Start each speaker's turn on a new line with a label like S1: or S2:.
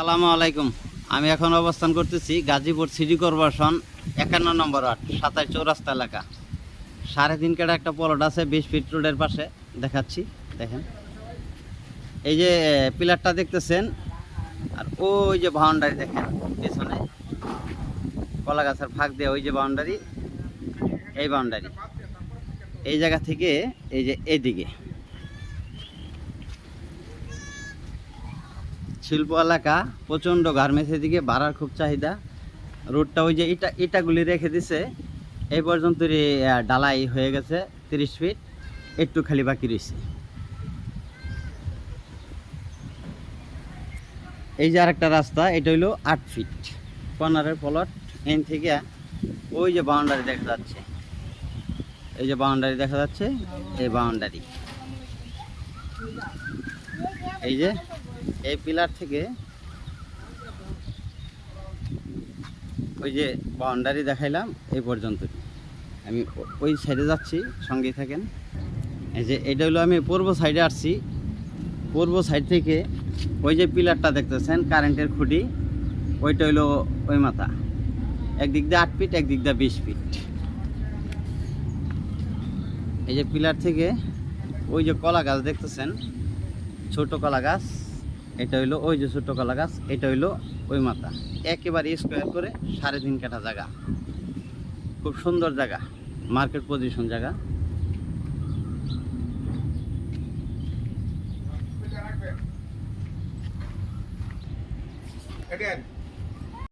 S1: সালামু আলাইকুম। আমি এখন অবস্থান করতেছি গাজীপুর সিটি কর্পোরেশন একান্ন নম্বর আট সাতাশ চৌরাস্তা এলাকা। সাড়ে তিন কাটা একটা পলট আছে, বিশ ফিট রোডের পাশে। দেখাচ্ছি, দেখেন। এই যে পিলারটা দেখতেছেন, আর ওই যে বাউন্ডারি দেখেন, পেছনে। কলা গাছের ফাঁক দিয়ে ওই যে বাউন্ডারি এই বাউন্ডারি এই জায়গা থেকে এই যে এইদিকে শিল্প এলাকা, প্রচণ্ড গার্মেন্টসের দিকে বাড়ার খুব চাহিদা। রোডটা ওই যে ইটা, ইটাগুলি রেখে দিছে। এই পর্যন্ত ডালাই হয়ে গেছে, তিরিশ ফিট। একটু খালি বাকি রয়েছে এই যে আরেকটা রাস্তা, এটা হইল আট ফিট। কর্নারের পলট এন থেকে ওই যে বাউন্ডারি দেখা যাচ্ছে। এই যে বাউন্ডারি দেখা যাচ্ছে, এই বাউন্ডারি এই যে এই পিলার থেকে ওই যে বাউন্ডারি দেখাইলাম, এই পর্যন্ত আমি ওই সাইডে যাচ্ছি, সঙ্গেই থাকেন। এই যে এটা হলো আমি পূর্ব সাইডে আসছি। পূর্ব সাইড থেকে ওই যে পিলারটা দেখতেছেন কারেন্টের খুঁটি, ওইটা হইল ওই মাথা। একদিক দিয়ে আট ফিট একদিক দিয়ে বিশ ফিট এই যে পিলার থেকে ওই যে কলা গাছ দেখতেছেন, ছোট কলা গাছ। এটা হইল ওই যে ছোট কলা গাছ, এটা হইল ওই মাথা। একেবারে স্কোয়ার করে সাড়ে তিন কাঠা জায়গা। খুব সুন্দর জায়গা মার্কেট পজিশন জায়গা।